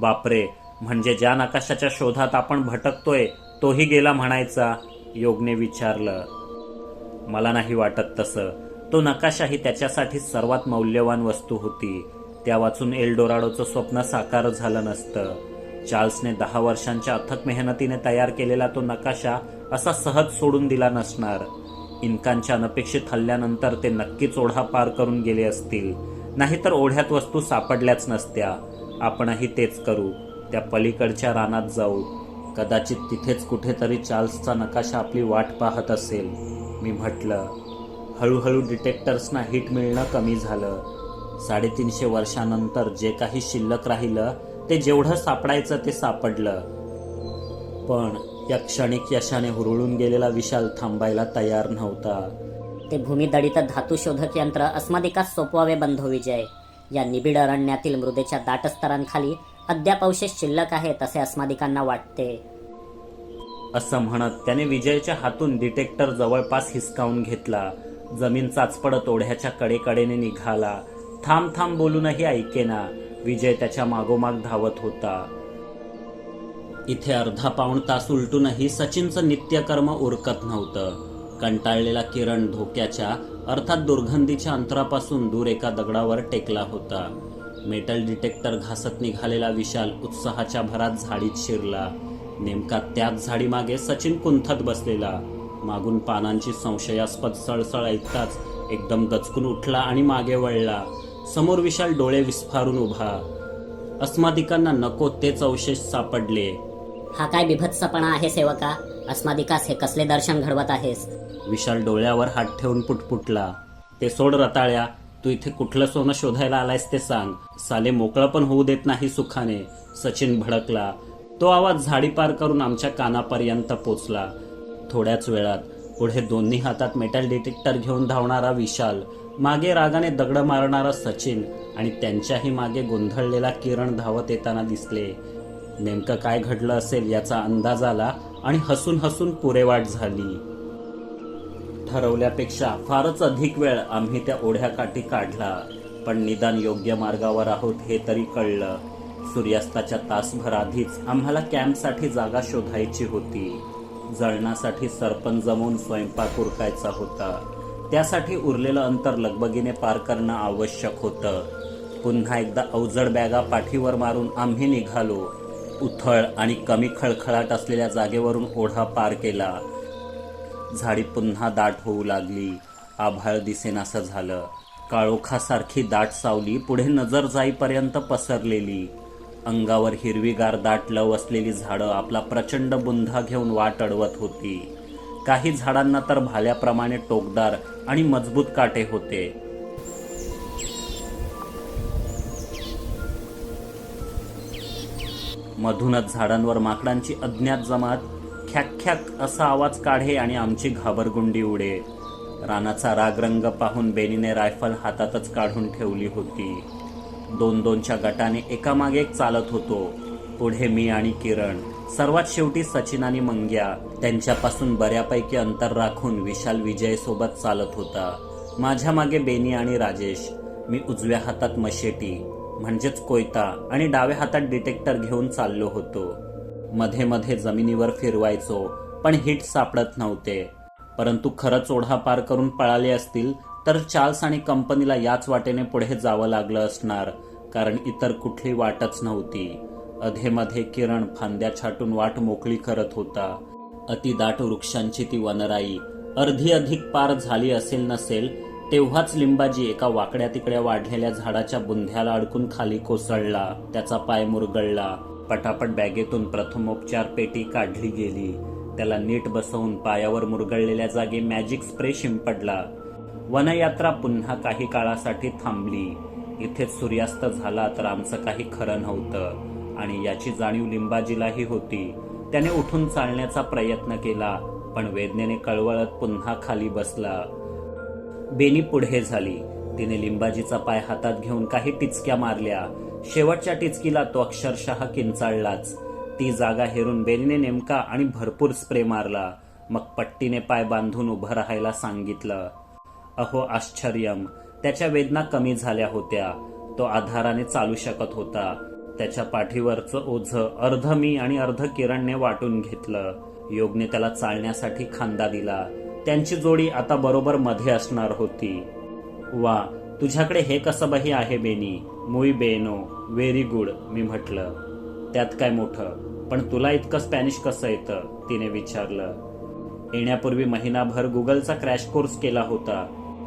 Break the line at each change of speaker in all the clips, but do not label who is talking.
बापरे म्हणजे ज्या नकाशाच्या शोधात आपण भटकतोय तोही गेला म्हणायचा? योगने विचारलं. मला नाही वाटत तसं. तो नकाशाही त्याच्यासाठी सर्वात मौल्यवान वस्तू होती. त्या वाचून एल्डोराडोचं स्वप्न साकार झालं नसतं. चार्ल्सने दहा वर्षांच्या अथक मेहनतीने तयार केलेला तो नकाशा असा सहज सोडून दिला नसणार. इनकांच्या अनपेक्षित हल्ल्यानंतर ते नक्कीच ओढा पार करून गेले असतील. नाहीतर ओढ्यात वस्तू सापडल्याच नसत्या. आपणही तेच करू. त्या पलीकडच्या रानात जाऊ. कदाचित तिथेच कुठेतरी चार्ल्सचा नकाशा आपली वाट पाहत असेल. मी म्हटलं हळूहळू डिटेक्टर्सना हिट मिळणं कमी झालं. साडेतीनशे वर्षानंतर जे काही शिल्लक राहिलं ते जेवढं सापडायचं ते सापडलं. पण या क्षणिक यशाने हुरळून गेलेला विशाल थांबायला तयार नव्हता.
ते भूमिदळीत धातू शोधक यंत्र अस्मादिकास सोपवावे बंधू विजय. या निबिड अरण्यातील मृदेच्या दाटस्तरांखाली अद्याप अवशेष शिल्लक आहेत असे अस्मादिकांना वाटते.
असं म्हणत त्याने विजयच्या हातून डिटेक्टर जवळपास हिसकावून घेतला. जमीन चाचपडत ओढ्याच्या कडेकडेने निघाला. थांब थांब बोलूनही ऐकेना विजय त्याच्या मागोमाग धावत होता. इथे अर्धा पाऊण तास उलटूनही सचिनचं नित्यकर्म उरकत नव्हतं. कंटाळलेला किरण धोक्याच्या अर्थात दुर्गंधीच्या अंतरापासून दूर एका दगडावर टेकला होता. मेटल डिटेक्टर घासत निघालेला विशाल उत्साहाच्या भरात झाडीत शिरला. नेमका त्याच झाडीमागे सचिन कुंथत बसलेला. मागून पानांची संशयास्पद सळसळ ऐकताच एकदम दचकून उठला आणि मागे वळला. समोर विशाल डोळे विस्फारून उभा. अस्मादिकांना नको तेच अवशेष सापडले.
हा काय बिभत्सपणा आहे सेवका? अस्मादिकास हे कसले दर्शन घडवत आहेस?
विशाल डोळ्यावर हात ठेवून पुटपुटला ते सोड रताळ्या तू इथे कुठलं सोनं शोधायला आलायस ते सांग. साले मोकळं पण होऊ देत नाही सुखाने. सचिन भडकला. तो आवाज झाडी पार करून आमच्या कानापर्यंत पोचला. थोड्याच वेळात पुढे दोन्ही हातात मेटल डिटेक्टर घेऊन धावणारा विशाल मागे रागाने दगड मारणारा सचिन आणि त्यांच्याही मागे गोंधळलेला किरण धावत येताना दिसले. नेमकं काय घडलं असेल याचा अंदाज आला? आणि हसून हसून पुरेवाट झाली. ठरवल्यापेक्षा फारच अधिक वेळ आम्ही त्या ओढ्याकाठी काढला पण निदान योग्य मार्गावर आहोत हे तरी कळलं. सूर्यास्ताच्या तासभर आधीच आम्हाला कॅम्पसाठी जागा शोधायची होती. जळणासाठी सरपण जमवून स्वयंपाक उरकायचा होता. त्यासाठी उरलेलं अंतर लगबगीने पार करणं आवश्यक होतं. पुन्हा एकदा अवजड बॅगा पाठीवर मारून आम्ही निघालो. उथळ आणि कमी खळखळाट असलेल्या जागेवरून ओढा पार केला. झाडी पुन्हा दाट होऊ लागली. आभाळ दिसेनासं झालं. काळोखासारखी दाट सावली पुढे नजर जाईपर्यंत पसरलेली. अंगावर हिरवीगार दाट लव असलेली झाडं आपला प्रचंड बुंधा घेऊन वाट अडवत होती. काही झाडांना तर भाल्याप्रमाणे टोकदार आणि मजबूत काटे होते. मधूनच झाडांवर माकडांची अज्ञात जमात ख्याक ख्याक असा आवाज काढे आणि आमची घाबरगुंडी उडे. रानाचा रागरंग पाहून बेनीने रायफल हातातच काढून ठेवली होती. दोन दोनच्या गटाने एकामागे एक चालत होतो. पुढे मी आणि किरण सर्वात शेवटी सचिन आणि मंग्या त्यांच्यापासून बऱ्यापैकी अंतर राखून विशाल विजय सोबत चालत होता. माझ्या मागे बेनी आणि राजेश मी उजव्या हातात मशेटी म्हणजेच कोयता आणि डाव्या हातात डिटेक्टर घेऊन चाललो होतो. मध्ये मध्ये जमिनीवर फिरवायचो पण हिट सापडत नव्हते. परंतु खरंच ओढा पार करून पळाले असतील तर चार्ल्स आणि कंपनीला याच वाटेने पुढे जावं लागलं असणार कारण इतर कुठली वाटच नव्हती. अधेमध्ये किरण फांद्या छाटून वाट मोकळी करत होता. अतिदाट वृक्षांची ती वनराई अर्धी अधिक पार झाली असेल नसेल तेव्हाच लिंबाजी एका वाकड्या तिकड्या वाढलेल्या झाडाच्या बुंध्याला अडकून खाली कोसळला. त्याचा पाय मुरगळला. पटापट बॅगेतून प्रथमोपचार पेटी काढली गेली. त्याला नीट बसवून पायावर मुरगळलेल्या जागी मॅजिक स्प्रे शिंपडला. वनयात्रा पुन्हा काही काळासाठी थांबली. इथेच सूर्यास्त झाला तर आमचं काही खरं नव्हतं. आणि याची जाणीव लिंबाजीलाही होती. त्याने उठून चालण्याचा प्रयत्न केला पण वेदनेने कळवळत पुन्हा खाली बसला. बेनी पुढे झाली. तिने लिंबाजीचा पाय हातात घेऊन काही टिचक्या मारल्या. शेवटच्या टिचकीला तो अक्षरशः किंचाळलाच. ती जागा हेरून बेनीने नेमका आणि भरपूर स्प्रे मारला. मग पट्टीने पाय बांधून उभं राहायला सांगितलं. अहो आश्चर्यम. त्याच्या वेदना कमी झाल्या होत्या. तो आधाराने चालू शकत होता. त्याच्या पाठीवरचं ओझं अर्ध मी आणि अर्ध किरणने वाटून घेतलं. योगने त्याला चालण्यासाठी खांदा दिला. त्यांची जोडी आता बरोबर मध्ये असणार होती. वा तुझ्याकडे हे कसं बही आहे बेनी? मुई बेनो व्हेरी गुड मी म्हटलं. त्यात काय मोठं? पण तुला इतकं स्पॅनिश कसं येतं? तिने विचारलं. येण्यापूर्वी महिनाभर गुगलचा क्रॅश कोर्स केला होता.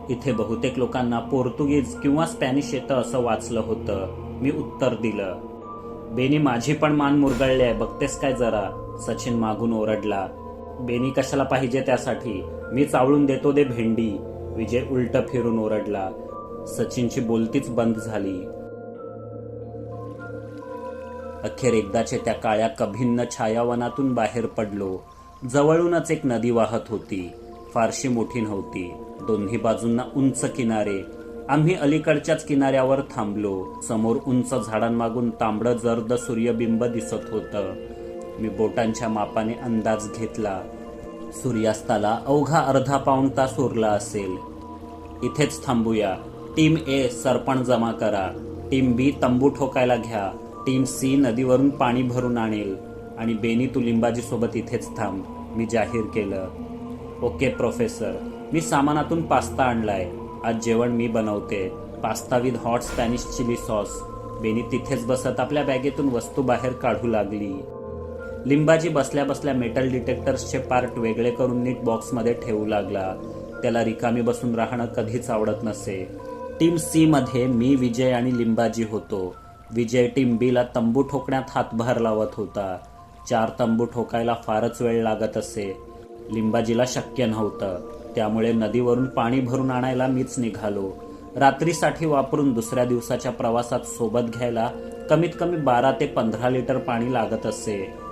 इथे बहुतेक लोकांना पोर्तुगीज किंवा स्पॅनिश येतं असं वाचलं होतं. मी उत्तर दिलं. बेनी माझी पण मान मुरगळली आहे. बघतेस काय जरा? सचिन मागून ओरडला. बेनी कशाला पाहिजे त्यासाठी? मी चावळून देतो दे भेंडी. विजय उलट फिरून ओरडला. सचिनची बोलतीच बंद झाली. अखेर एकदाचे त्या काळ्या कभिन्न छायावनातून बाहेर पडलो. जवळूनच एक नदी वाहत होती. फारशी मोठी नव्हती. दोन्ही बाजूंना उंच किनारे. आम्ही अलीकडच्याच किनाऱ्यावर थांबलो. समोर उंच झाडांमागून तांबडं जर्द सूर्यबिंब दिसत होतं. मी बोटांच्या मापाने अंदाज घेतला. सूर्यास्ताला अवघा अर्धा पाऊण तास उरला असेल. इथेच थांबूया. टीम ए सरपण जमा करा. टीम बी तंबू ठोकायला घ्या. टीम सी नदीवरून पाणी भरून आणेल. आणि बेनी तू लिंबाजीसोबत इथेच थांब. मी जाहीर केलं. Okay professor. मी सामानातून पास्ता आणलाय. आज जेवण मी बनवते. Pasta with hot Spanish chilli sauce. Benny तिथेच बसत आपल्या बॅगेतून वस्तू बाहेर काढू लागली. लिंबाजी बसल्या बसल्या मेटल डिटेक्टर्सचे पार्ट वेगळे करून नीट बॉक्समध्ये ठेवू लागला. त्याला रिकामी बसून राहणं कधीच आवडत नसे. टीम सीमध्ये मी विजय आणि लिंबाजी होतो. विजय टीम बीला तंबू ठोकण्यात हातभार लावत होता. चार तंबू ठोकायला फारच वेळ लागत असे. लिंबाजीला शक्य नव्हतं. त्यामुळे नदीवरून पाणी भरून आणायला मीच निघालो. रात्रीसाठी वापरून दुसऱ्या दिवसाच्या प्रवासात सोबत घ्यायला कमीत कमी बारा ते पंधरा लिटर पाणी लागत असे.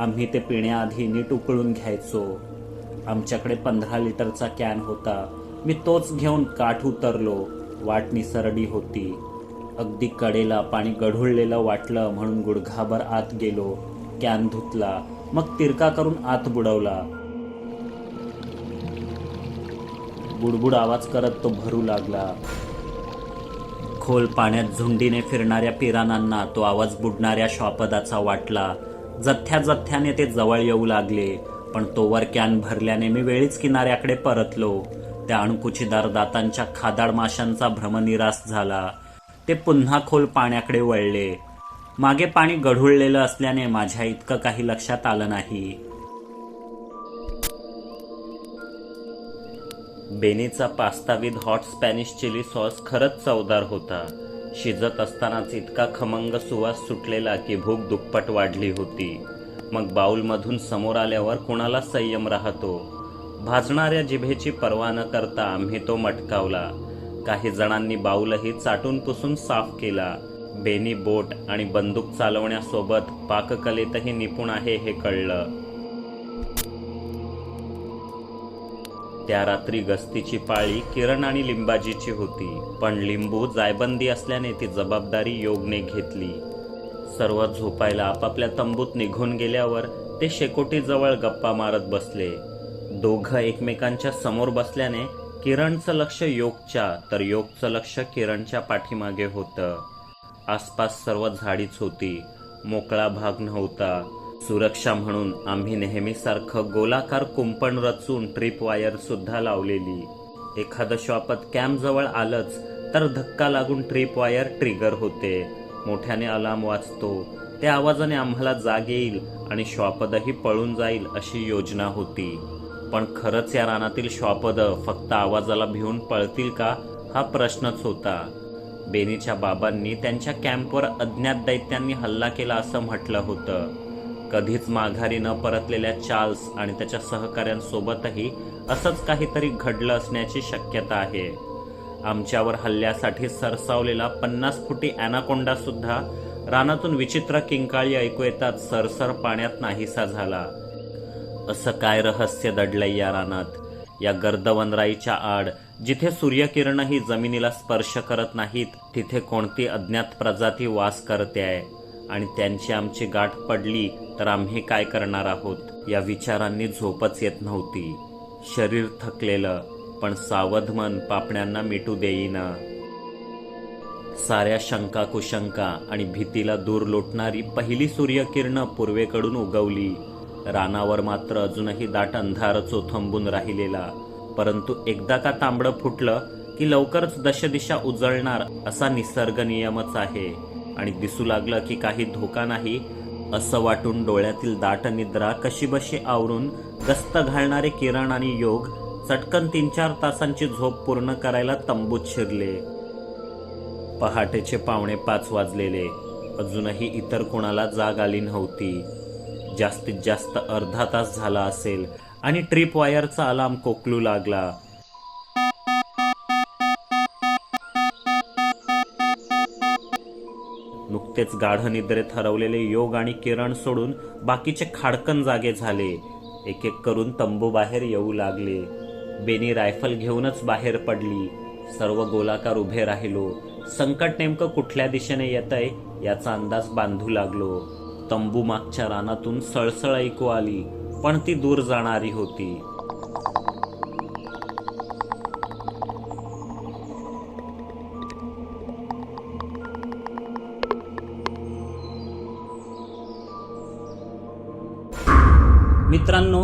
आम्ही ते पिण्याआधी नीट उकळून घ्यायचो. आमच्याकडे पंधरा लिटरचा कॅन होता. मी तोच घेऊन काठ उतरलो. वाट निसरडी होती. अगदी कडेला पाणी गढुळलेलं वाटलं म्हणून गुडघाभर आत गेलो. कॅन धुतला. मग तिरका करून आत बुडवला. बुडबुड आवाज करत तो भरू लागला. खोल पाण्यात झुंडीने फिरणाऱ्या पिरानांना तो आवाज बुडणाऱ्या श्वापदाचा वाटला. जथ्या जथ्याने ते जवळ येऊ लागले. पण तोवर कॅन भरल्याने मी वेळीच किनाऱ्याकडे परतलो. त्या अणकुचीदार दातांच्या खादाड माशांचा भ्रमनिरास झाला. ते पुन्हा खोल पाण्याकडे वळले. मागे पाणी गढुळलेलं असल्याने माझ्या इतकं काही लक्षात आलं नाही. बेनीचा pasta with hot Spanish chilli sauce खरंच चवदार होता. शिजत असतानाच इतका खमंग सुवास सुटलेला की भूक दुप्पट वाढली होती. मग बाऊलमधून समोर आल्यावर कुणाला संयम राहतो? भाजणाऱ्या जिभेची पर्वा न करता आम्ही तो मटकावला. काही जणांनी बाऊलही चाटून पुसून साफ केला. बेनी बोट आणि बंदूक चालवण्यासोबत पाककलेतही निपुण आहे हे कळलं. त्या रात्री गस्तीची पाळी किरण आणि लिंबाजीची होती. पण लिंबू जायबंदी असल्याने ती जबाबदारी योगने घेतली. सर्व झोपायला आपापल्या तंबूत निघून गेल्यावर ते शेकोटीजवळ गप्पा मारत बसले. दोघं एकमेकांच्या समोर बसल्याने किरणचं लक्ष योगच्या तर योगचं लक्ष किरणच्या पाठीमागे होतं. आसपास सर्व झाडीच होती. मोकळा भाग नव्हता. सुरक्षा म्हणून आम्ही नेहमीसारखं गोलाकार कुंपण रचून ट्रिप वायर सुद्धा लावलेली. एखादं श्वापत कॅम्प जवळ आलंच तर धक्का लागून ट्रिप वायर ट्रिगर होते. मोठ्याने अलार्म वाचतो त्या आवाजाने आम्हाला जाग येईल आणि श्वापदही पळून जाईल अशी योजना होती. पण खरंच या रानातील श्वापद फक्त आवाजाला भिवून पळतील का? हा प्रश्नच होता. बेनीच्या बाबांनी त्यांच्या कॅम्पवर अज्ञात दैत्यांनी हल्ला केला असं म्हटलं होतं. कधीच माघारी न परतलेल्या चार्ल्स आणि त्याच्या सहकाऱ्यांसोबतही असंच काहीतरी घडलं असण्याची शक्यता आहे. आमच्यावर हल्ल्यासाठी सरसावलेला पन्नास फुटी अॅनाकोंडा सुद्धा रानातून विचित्र किंकाळी ऐकू येतात सरसर पाण्यात नाहीसा झाला. असं काय रहस्य दडलंय या रानात? या गर्दवनराईच्या आड जिथे सूर्यकिरणही जमिनीला स्पर्श करत नाहीत तिथे कोणती अज्ञात प्रजाती वास करते आहे आणि त्यांची आमची गाठ पडली तर आम्ही काय करणार आहोत? या विचारांनी झोपच येत नव्हती. शरीर थकलेलं पण सावध मन पापण्यांना मिटू देईना. साऱ्या शंका कुशंका आणि भीतीला दूर लोटणारी पहिली सूर्यकिरणं पूर्वेकडून उगवली. रानावर मात्र अजूनही दाट अंधार चोथंबून राहिलेला. परंतु एकदा का तांबडं फुटलं की लवकरच दशदिशा उजळणार असा निसर्ग नियमच आहे. आणि दिसू लागलं की काही धोका नाही. असं वाटून डोळ्यातील दाट निद्रा कशीबशी आवरून गस्त घालणारे किरण आणि योग चटकन तीन चार तासांची झोप पूर्ण करायला तंबूत शिरले. पहाटेचे पावणे पाच वाजलेले. अजूनही इतर कोणाला जाग आली नव्हती. जास्तीत जास्त अर्धा तास झाला असेल आणि ट्रिप वायरचा अलार्म कोकलू लागला. नुकतेच गाढ निद्रेत हरवलेले योग आणि किरण सोडून बाकीचे खाडकन जागे झाले. एक एक करून तंबू बाहेर येऊ लागले. बेनी रायफल घेऊनच बाहेर पडली. सर्व गोलाकार उभे राहिलो. संकट नेमकं कुठल्या दिशेने येतंय याचा अंदाज बांधू लागलो. तंबू मागच्या रानातून सळसळ ऐकू आली पण ती दूर जाणारी होती.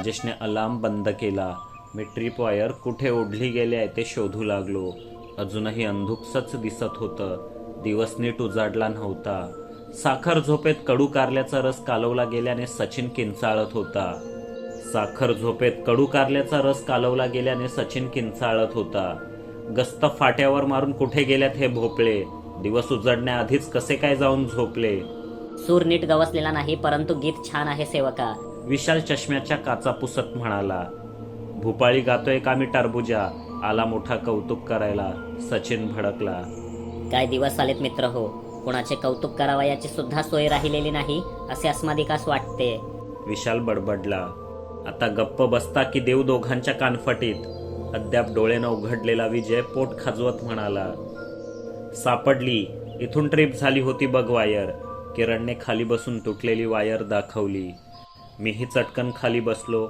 राजेशने अलार्म बंद केला. मी ट्रिप वायर कुठे ओढली गेले आहे ते शोधू लागलो. अजूनही अंधुकसच दिसत होतं. दिवस नीट उजाडला नव्हता. साखर झोपेत कडू कारल्याचा रस कालवला गेल्याने सचिन किंचाळत होता. साखर झोपेत कडू कारल्याचा रस कालवला गेल्याने सचिन किंचाळत होता. गस्त फाट्यावर मारून कुठे गेल्यात हे भोपळे? दिवस उजडण्याआधीच कसे काय जाऊन झोपले?
सूर नीट गवसलेला नाही परंतु गीत छान आहे सेवका.
विशाल चष्म्याच्या काचा पुसत म्हणाला भूपाळी गातोय का मी टरबुजा? आला मोठा कौतुक करायला सचिन भडकला.
काय दिवस आलेत मित्र हो? कोणाचे कौतुक करावयाची सुद्धा सोय राहिलेली नाही असे अस्मादिकास वाटते.
विशाल बडबडला. आता गप्प बसता की देव दोघांच्या कानफटीत. अद्याप डोळेनं उघडलेला विजय पोट खाजवत म्हणाला. सापडली. इथून ट्रिप झाली होती बघ वायर. किरणने खाली बसून तुटलेली वायर दाखवली. मीही चटकन खाली बसलो.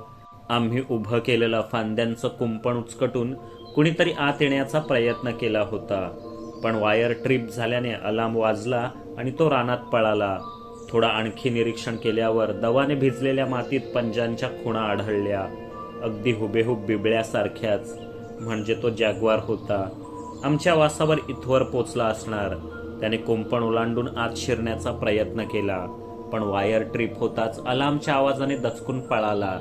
आम्ही उभं केलेलं फांद्यांचं कुंपण उचकटून कुणीतरी आत येण्याचा प्रयत्न केला होता. पण वायर ट्रिप झाल्याने अलार्म वाजला आणि तो रानात पळाला. थोडा आणखी निरीक्षण केल्यावर दवाने भिजलेल्या मातीत पंजांच्या खुणा आढळल्या. अगदी हुबेहूब बिबळ्यासारख्याच. म्हणजे तो जॅग्वार होता. आमच्या वासावर इथवर पोचला असणार. त्याने कुंपण ओलांडून आत शिरण्याचा प्रयत्न केला. पण वायर ट्रिप होताच अलार्मच्या आवाजाने दचकून पळाला.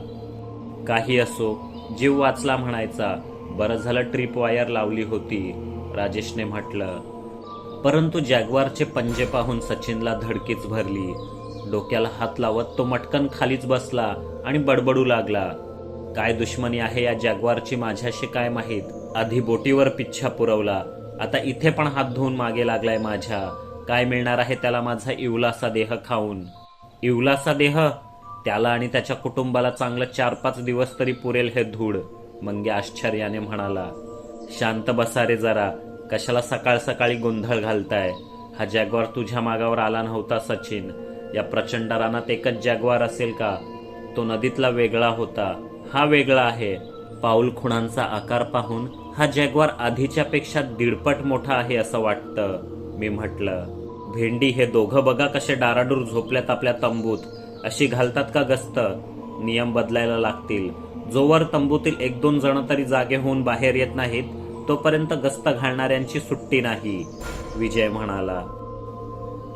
काही असो जीव वाचला म्हणायचा बरं झालं ट्रिप वायर लावली होती राजेशने म्हटलं. परंतु जॅग्वारचे पंजे पाहून सचिनला धडकीच भरली. डोक्याला हात लावत तो मटकन खालीच बसला आणि बडबडू लागला. काय दुश्मनी आहे या जॅग्वारची माझ्याशी काय माहीत? आधी बोटीवर पिच्छा पुरवला. आता इथे पण हात धुवून मागे लागलाय माझ्या. काय मिळणार आहे त्याला माझा इवलासा देह खाऊन? इवलासा देह त्याला आणि त्याच्या कुटुंबाला चांगलं चार पाच दिवस तरी पुरेल हे धूळ मंगे आश्चर्याने म्हणाला. शांत बसा रे जरा कशाला सकाळ सकाळी गोंधळ घालताय? हा जॅग्वार तुझ्या मागावर आला नव्हता सचिन. या प्रचंड रानात एकच जॅग्वार असेल का? तो नदीतला वेगळा होता. हा वेगळा आहे. पाऊल खुणांचा आकार पाहून हा जॅग्वार आधीच्या पेक्षा दीडपट मोठा आहे असं वाटतं मी म्हटलं. भेंडी हे दोघं बघा कसे डाराडूर झोपल्यात आपल्या तंबूत. अशी घालतात का गस्त? नियम बदलायला लागतील. जोवर तंबूतील एक दोन जण तरी जागे होऊन बाहेर येत नाहीत तोपर्यंत गस्त घालणाऱ्यांची सुट्टी नाही विजय म्हणाला.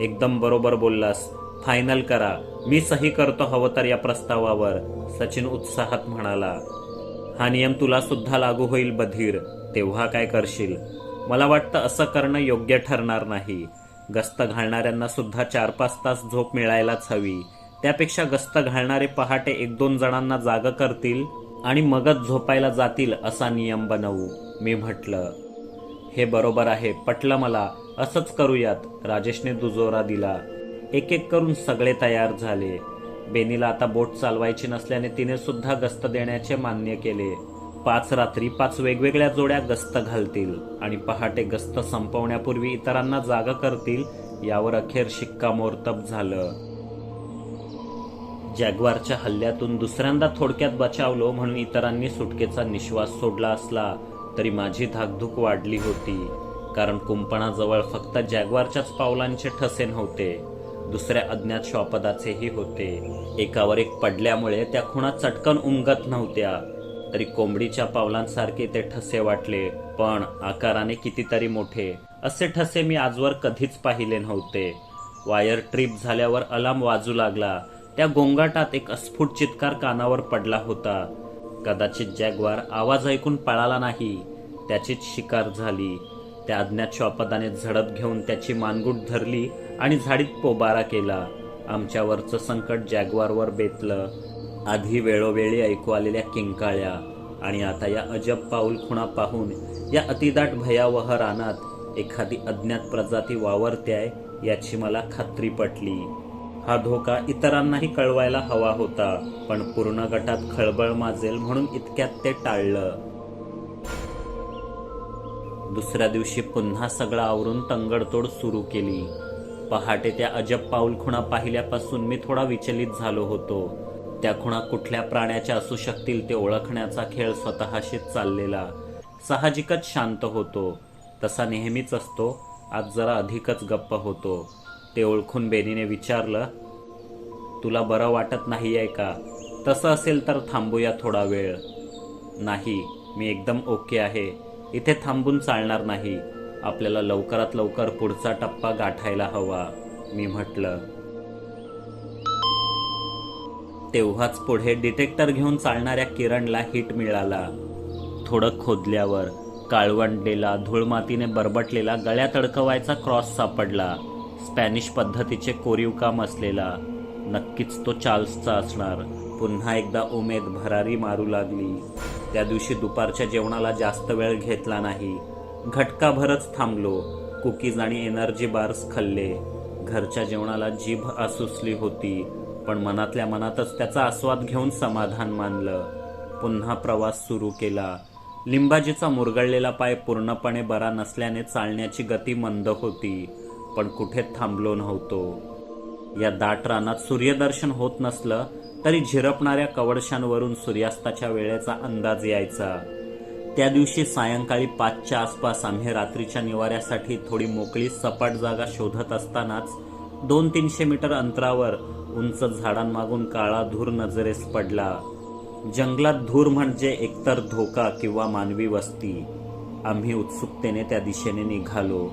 एकदम बरोबर बोललास. फायनल करा. मी सही करतो हवं तर या प्रस्तावावर सचिन उत्साहात म्हणाला. हा नियम तुला सुद्धा लागू होईल बधीर. तेव्हा काय करशील? मला वाटतं असं करणं योग्य ठरणार नाही. गस्त घालणाऱ्यांना सुद्धा चार पाच तास झोप मिळायलाच हवी. त्यापेक्षा गस्त घालणारे पहाटे एक दोन जणांना जाग करतील आणि मगच झोपायला जातील असा नियम बनवू मी म्हटलं. हे बरोबर आहे पटलं मला. असंच करूयात राजेशने दुजोरा दिला. एक एक करून सगळे तयार झाले. बेनीला आता बोट चालवायची नसल्याने तिने सुद्धा गस्त देण्याचे मान्य केले. पाच रात्री पाच वेगवेगळ्या जोड्या गस्त घालतील आणि पहाटे गस्त संपवण्यापूर्वी इतरांना जागा करतील यावर अखेर शिक्कामोर्तब झालं. जॅग्वारच्या हल्ल्यातून दुसऱ्यांदा थोडक्यात बचावलो म्हणून इतरांनी सुटकेचा निश्वास सोडला असला तरी माझी धाकधूक वाढली होती कारण कुंपणाजवळ फक्त जॅग्वारच्याच पावलांचे ठसे नव्हते. दुसऱ्या अज्ञात श्वापदाचेही होते. एकावर एक पडल्यामुळे त्या खुणा चटकन उमगत नव्हत्या. तरी कोंबडीच्या पावलांसारखे ते ठसे वाटले पण आकाराने कितीतरी मोठे. असे ठसे मी आजवर कधीच पाहिले नव्हते. वायर ट्रिप झाल्यावर अलार्म वाजू लागला. त्या गोंगाटात एक अस्फुट चित्कार कानावर पडला होता. कदाचित जॅग्वार आवाज ऐकून पळाला नाही. त्याचीच शिकार झाली. त्या अज्ञात श्वापदाने झडप घेऊन त्याची मानगूट धरली आणि झाडीत पोबारा केला. आमच्यावरचं संकट जॅग्वारवर बेतलं. आधी वेळोवेळी ऐकू आलेल्या किंकाळ्या आणि आता या अजब पाऊल खुणा पाहून या अतिदाट भयावह रानात एखादी अज्ञात प्रजाती वावरत्याय याची मला खात्री पटली. हा धोका इतरांनाही कळवायला हवा होता पण पूर्ण गटात खळबळ माजेल म्हणून इतक्यात ते टाळलं. दुसऱ्या दिवशी पुन्हा सगळं आवरून तंगडतोड सुरू केली. पहाटे त्या अजब पाऊल खुणा पाहिल्यापासून मी थोडा विचलित झालो होतो. त्या खुणा कुठल्या प्राण्याच्या असू शकतील ते ओळखण्याचा खेळ स्वतःशीच चाललेला. साहजिकच शांत होतो. तसा नेहमीच असतो. आज जरा अधिकच गप्प होतो. ते ओळखून बेनीने विचारलं तुला बरं वाटत नाही आहे का? तसं असेल तर थांबूया थोडा वेळ. नाही मी एकदम ओके आहे. इथे थांबून चालणार नाही. आपल्याला लवकरात लवकर पुढचा टप्पा गाठायला हवा मी म्हटलं. तेव्हाच पुढे डिटेक्टर घेऊन चालणाऱ्या किरणला हिट मिळाला. थोडं खोदल्यावर काळवंडलेला धूळमातीने बरबटलेला गळ्यात अडकवायचा क्रॉस सापडला. स्पॅनिश पद्धतीचे कोरीव काम असलेला नक्कीच तो चार्ल्सचा असणार. पुन्हा एकदा उमेद भरारी मारू लागली. त्या दिवशी दुपारच्या जेवणाला जास्त वेळ घेतला नाही. घटकाभरच थांबलो. कुकीज आणि एनर्जी बार्स खाल्ले. घरच्या जेवणाला जीभ आसुसली होती. पण मनातल्या मनातच त्याचा आस्वाद घेऊन समाधान मानलं. पुन्हा प्रवास सुरू केला. लिंबाजीचा मुरगळलेला पाय पूर्णपणे बरा नसल्याने चालण्याची गती मंद होती पण कुठे थांबलो नव्हतो. या दाट रानात सूर्यदर्शन होत नसलं तरी झिरपणाऱ्या कवडशांवरून सूर्यास्ताच्या वेळेचा अंदाज यायचा. त्या दिवशी सायंकाळी पाचच्या आसपास आम्ही रात्रीच्या निवाऱ्यासाठी थोडी मोकळी सपाट जागा शोधत असतानाच दोन तीनशे मीटर अंतरावर उंच झाडांमागून काळा धूर नजरेस पडला. जंगलात धूर म्हणजे एकतर धोका किंवा मानवी वस्ती. आम्ही उत्सुकतेने त्या दिशेने निघालो.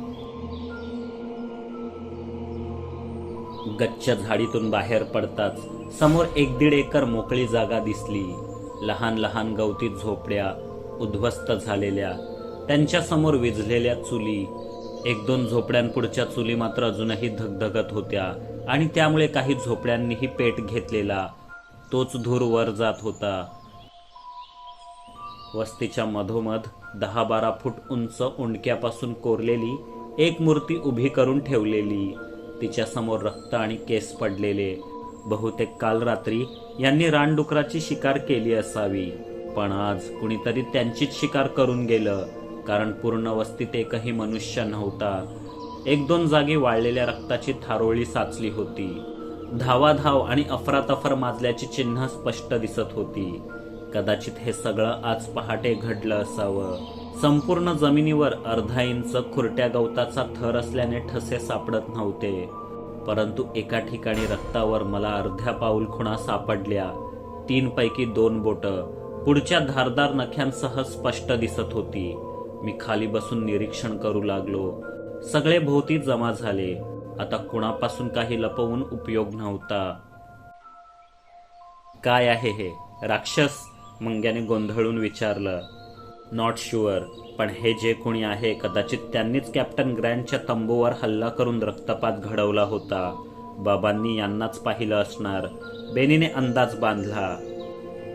गच्च झाडीतून बाहेर पडताच समोर एक दीड एकर मोकळी जागा दिसली. लहान लहान गवती झोपड्या उद्ध्वस्त झालेल्या त्यांच्यासमोर विजलेल्या विझलेल्या चुली. एक दोन झोपड्यांपुढच्या चुली मात्र अजूनही धगधगत होत्या. आणि त्यामुळे काही झोपड्यांनीही पेट घेतलेला. तोच धूर वर जात होता. वस्तीच्या मधोमध दहा बारा फूट उंच उंडक्यापासून कोरलेली एक मूर्ती उभी करून ठेवलेली. तिच्या समोर रक्त आणि केस पडलेले. बहुतेक काल रात्री यांनी रानडुकराची शिकार केली असावी. पण आज कुणीतरी त्यांचीच शिकार करून गेलं. कारण पूर्ण वस्तीत एकही मनुष्य नव्हता. एक दोन जागी वाळलेल्या रक्ताची थारोळी साचली होती. धावाधाव आणि अफरातफर माजल्याची चिन्ह स्पष्ट दिसत होती. कदाचित हे सगळं आज पहाटे घडलं असावं. संपूर्ण जमिनीवर अर्धा इंच खुरट्या गवताचा थर असल्याने ठसे सापडत नव्हते. परंतु एका ठिकाणी रक्तावर मला अर्ध्या पाऊल खुणा सापडल्या. तीन पैकी दोन बोट पुढच्या धारदार नख्यांसह स्पष्ट दिसत होती. मी खाली बसून निरीक्षण करू लागलो. सगळे भोवती जमा झाले. आता कुणापासून काही लपवून उपयोग नव्हता. काय आहे हे? राक्षस? मंग्याने गोंधळून विचारलं. नॉट शुअर पण हे जे कोणी आहे कदाचित त्यांनीच कॅप्टन ग्रँडच्या तंबूवर हल्ला करून रक्तपात घडवला होता. बाबांनी यांनाच पाहिलं असणार. बेनीने अंदाज बांधला.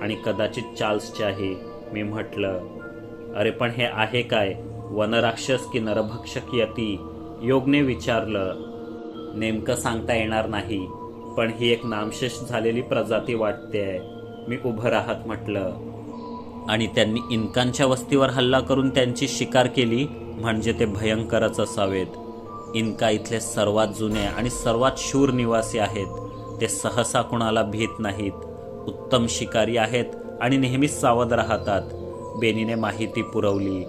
आणि कदाचित चार्ल्सच्याही मी म्हटलं. अरे पण हे आहे काय? वनराक्षस की नरभक्षक यती. योगने विचारलं नेमकं सांगता येणार नाही पण ही एक नामशेष झालेली प्रजाती वाटते मी उभं राहत म्हटलं. आणि त्यांनी इनकांच्या वस्तीवर हल्ला करून त्यांची शिकार केली म्हणजे ते भयंकरच असावेत. इनका इथले सर्वात जुने आणि सर्वात शूर निवासी आहेत. ते सहसा कुणाला भीत नाहीत. उत्तम शिकारी आहेत आणि नेहमीच सावध राहतात. बेनीने माहिती पुरवली.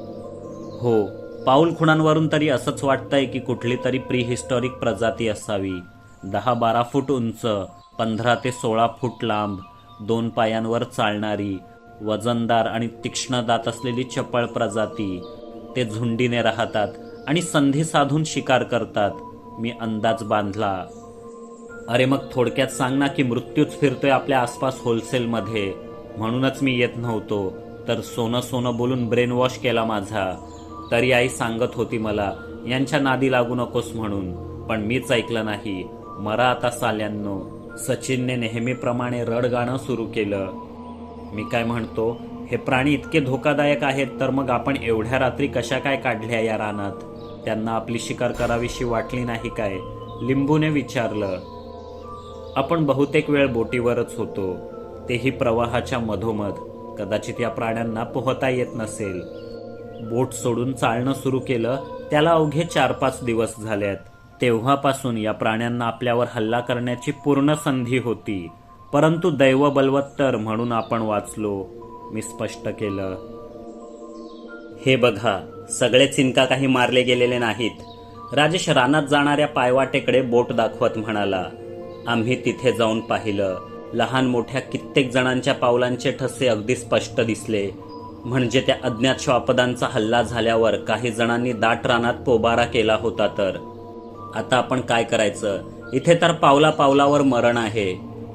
हो पाऊल खुणांवरून तरी असंच वाटतंय की कुठली तरी प्रीहिस्टॉरिक प्रजाती असावी. दहा बारा फूट उंच पंधरा ते सोळा फूट लांब दोन पायांवर चालणारी वजनदार आणि तीक्ष्ण दात असलेली चपळ प्रजाती. ते झुंडीने राहतात आणि संधी साधून शिकार करतात. मी अंदाज बांधला. अरे मग थोडक्यात सांग ना की मृत्यूच फिरतोय आपल्या आसपास होलसेलमध्ये. म्हणूनच मी येत नव्हतो तर सोनं सोनं बोलून ब्रेनवॉश केला माझा. तरी आई सांगत होती मला यांच्या नादी लागू नकोस म्हणून. पण मीच ऐकलं नाही. मरा आता साल्यांनो. सचिनने नेहमीप्रमाणे रड गाणं सुरू केलं. मी काय म्हणतो हे प्राणी इतके धोकादायक आहेत तर मग आपण एवढ्या रात्री कशा काय काढल्या या रानात? त्यांना आपली शिकार करावीशी वाटली नाही काय? लिंबूने विचारलं. आपण बहुतेक वेळ बोटीवरच होतो. तेही प्रवाहाच्या मधोमध. कदाचित या प्राण्यांना पोहता येत नसेल. बोट सोडून चालणं सुरू केलं त्याला अवघे चार पाच दिवस झाल्यात तेव्हापासून या प्राण्यांना आपल्यावर हल्ला करण्याची पूर्ण संधी होती. परंतु दैव बलवत्तर म्हणून आपण वाचलो मी स्पष्ट केलं. हे बघा सगळे चिंका काही मारले गेलेले नाहीत. राजेश रानात जाणाऱ्या पायवाटेकडे बोट दाखवत म्हणाला आम्ही तिथे जाऊन पाहिलं. लहान मोठ्या कित्येक जणांच्या पावलांचे ठसे अगदी स्पष्ट दिसले. म्हणजे त्या अज्ञात श्वापदांचा हल्ला झाल्यावर काही जणांनी दाट रानात पोबारा केला होता तर. आता आपण काय करायचं? इथे तर पावला पावलावर मरण आहे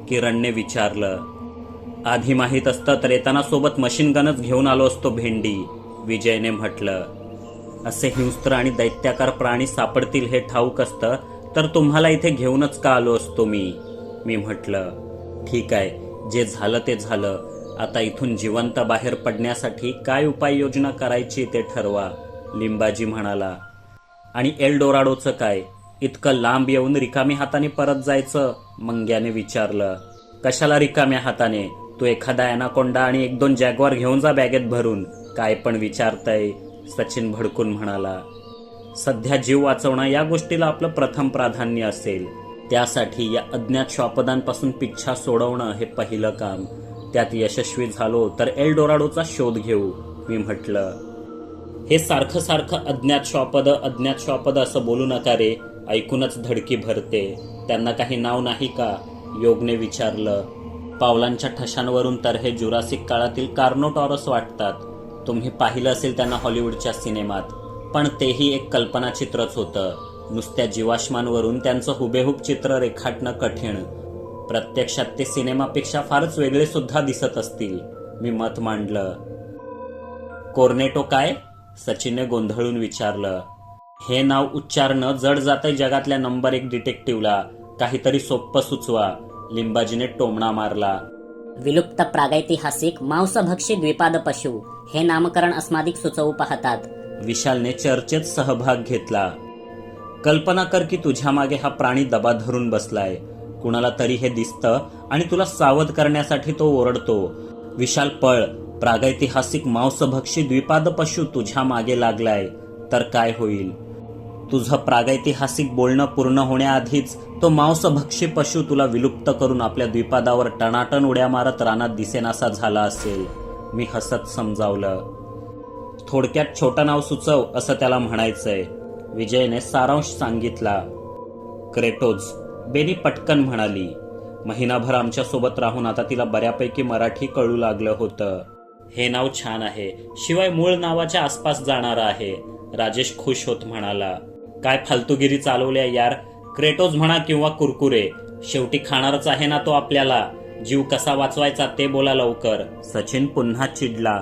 किरणने विचारलं. आधी माहीत असतं तर येताना सोबत मशीन गनच घेऊन आलो असतो भेंडी विजयने म्हटलं. असे हिंस्त्र आणि दैत्याकार प्राणी सापडतील हे ठाऊक असतं तर तुम्हाला इथे घेऊनच का आलो असतो मी? मी म्हटलं ठीक आहे जे झालं ते झालं. आता इथून जिवंत बाहेर पडण्यासाठी काय उपाययोजना करायची ते ठरवा लिंबाजी म्हणाला. आणि एल्डोराडोचं काय? इतकं लांब येऊन रिकामी हाताने परत जायचं? मंग्याने विचारलं. कशाला रिकाम्या हाताने? तू एखादा अॅनाकोंडा आणि एक दोन जॅगवार घेऊन जा बॅगेत भरून. काय पण विचारताय? सचिन भडकून म्हणाला. सध्या जीव वाचवणं या गोष्टीला आपलं प्रथम प्राधान्य असेल. त्यासाठी या अज्ञात श्वापदांपासून पिच्छा सोडवणं हे पहिलं काम. त्यात यशस्वी झालो तर एल्डोराडोचा शोध घेऊ मी म्हटलं. हे सारखं सारखं अज्ञात श्वापद अज्ञात श्वापद असं बोलू नका रे ऐकूनच धडकी भरते. त्यांना काही नाव नाही का? योगने विचारलं. पावलांच्या ठशांवरून तर हे जुरासिक काळातील कार्नोटॉरस वाटतात. तुम्ही पाहिलं असेल त्यांना हॉलिवूडच्या सिनेमात पण तेही एक कल्पनाचित्रच होतं. नुसत्या जीवाश्मांवरून त्यांचं हुबेहूब चित्र रेखाटणं कठीण. प्रत्यक्षात ते सिनेमापेक्षा फारच वेगळे सुद्धा दिसत असतील मी मत मांडलं. कोर्नेटो काय? सचिनने गोंधळून विचारलं. हे नाव उच्चारणं जड जातंय जगातल्या नंबर एक डिटेक्टिव्हला काहीतरी सोप्प सुचवा. लिंबाजीने टोमणा मारला.
विलुप्त प्रागैतिहासिक मांसभक्षी द्विपाद पशु हे नामकरण अस्मादिक सुचवू पाहतात.
विशालने चर्चेत सहभाग घेतला. कल्पना कर की तुझ्या मागे हा प्राणी दबा धरून बसलाय. कुणाला तरी हे दिसतं आणि तुला सावध करण्यासाठी तो ओरडतो. विशाल पळ प्रागैतिहासिक मांसभक्षी द्विपाद पशु तुझ्या मागे लागलाय तर काय होईल? तुझं प्रागैतिहासिक बोलणं पूर्ण होण्याआधीच तो मांसभक्षी पशु तुला विलुप्त करून आपल्या द्विपादावर टणाटण उड्या मारत रानात दिसेनासा झाला असेल. मी हसत समजावलं. थोडक्यात छोटं नाव सुचव असं त्याला म्हणायचंय. विजयने सारांश सांगितला. क्रेटोज बेनी पटकन म्हणाली महिनाभर आमच्यासोबत राहून आता तिला बऱ्यापैकी मराठी कळू लागलं होतं. हे नाव छान आहे. शिवाय मूळ नावाच्या आसपास जाणारं आहे. राजेश खुश होत म्हणाला काय फालतूगिरी चालवल्या यार. क्रेटोज म्हणा किंवा कुरकुरे शेवटी खाणारच आहे ना तो आपल्याला. जीव कसा वाचवायचा ते बोला लवकर. सचिन पुन्हा चिडला